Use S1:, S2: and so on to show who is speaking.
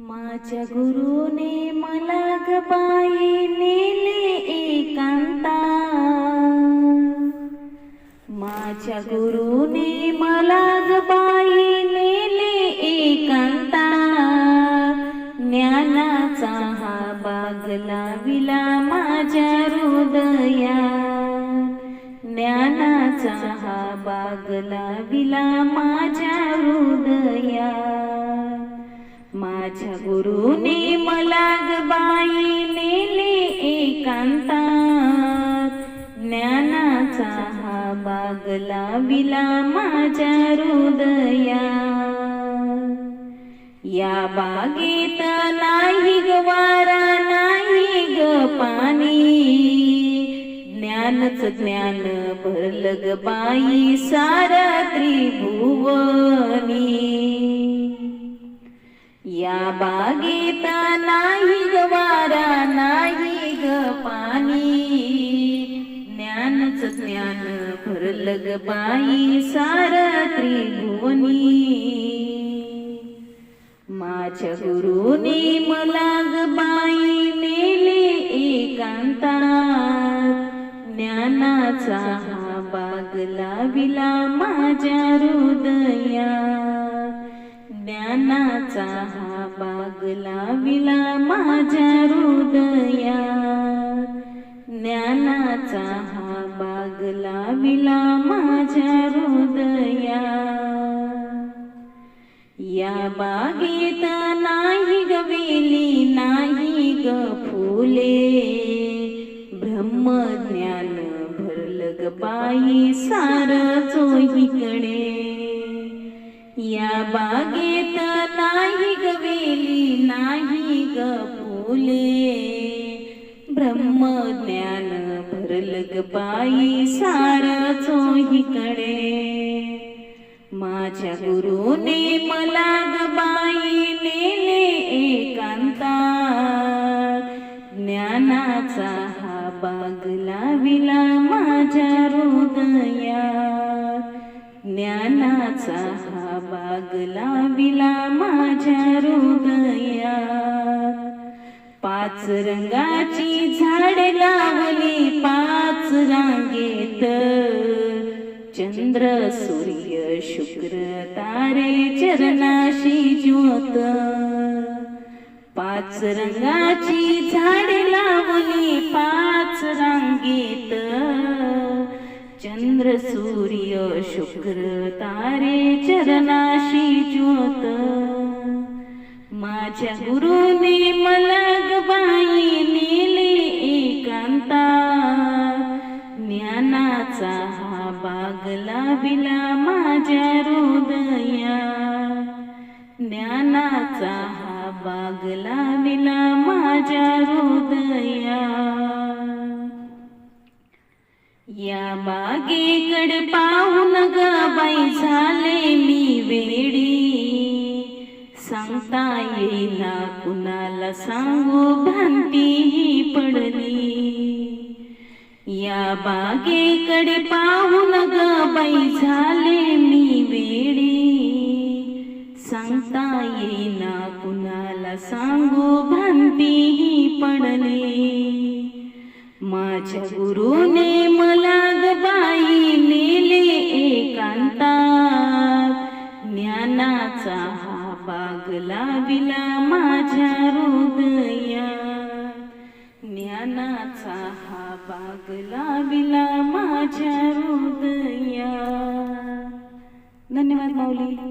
S1: माझ्या गुरुने मला गबाई नेले एकांता. माझ्या गुरुने मला गबाई नेले एकांता. ज्ञानाचा हा बाग लाविला माझ्या हृदया ज्ञानाचा हा बाग लाविला माझ्या हृदया माझ्या गुरुने मला बाई नेले एकांतात. ज्ञानाचा हा बाग लाविला माझ्या हृदया या बागेत नाही ग वारा नाही ग पाणी. ज्ञानच ज्ञान भरलग बाई सारा बागेत नाही ग वारा नाही ग पाणी. ज्ञानच ज्ञान भरलं ग बाई सार त्रिभुवनी. माझ्या गुरुने मला ग बाई नेले एकांतात ज्ञानाचा हा बाग लाविला माझ्या हृदया ज्ञानाचा हा लाविला माझ्या हृदया ज्ञानाचा हा बाग लाविला माझ्या हृदया या बागेत नाही गवेली नाही ग फुले. ब्रह्मज्ञान भरलं ग बाई सार चोहीकडे या बागेत नाही ग फुले. ब्रह्मज्ञान भरलं बाई सार चोहीकडे. माझ्या गुरुने मला ग बाई नेले एकांता. ज्ञानाचा हा बाग लाविला माझ्या हृदया. ज्ञानाचा हा बाग लाविला माझ्या हृदया. पाच रंगाची झाड लावली पाच रांगेत. चंद्र सूर्य शुक्र तारे चरणाशी ज्योत. पाच रंगाची झाडे लावली पाच रांगेत. चंद्र सूर्य शुक्र तारे चरणाशी ज्योत. माझ्या गुरुने मला लाविला माझ्या हृदया. ज्ञानाचा हा बाग लाविला माझ्या हृदया. या बागेकडे पाहून ग बाई झाले मी वेडी. सांगता येईना कुणाला सांगू भ्रांती ही पडली. या बागेकडे पाहून ग बाई झाले मी वेडी. सांगता येईना कुणाला सांगू भ्रांती ही पडली. माझ्या गुरुने मला गबाई नेले एकांतात. ज्ञानाचा हा बाग लाविला माझ्या हृदया ज्ञानाचा हा बाग लाविला माझ्या हृदया धन्यवाद माऊली.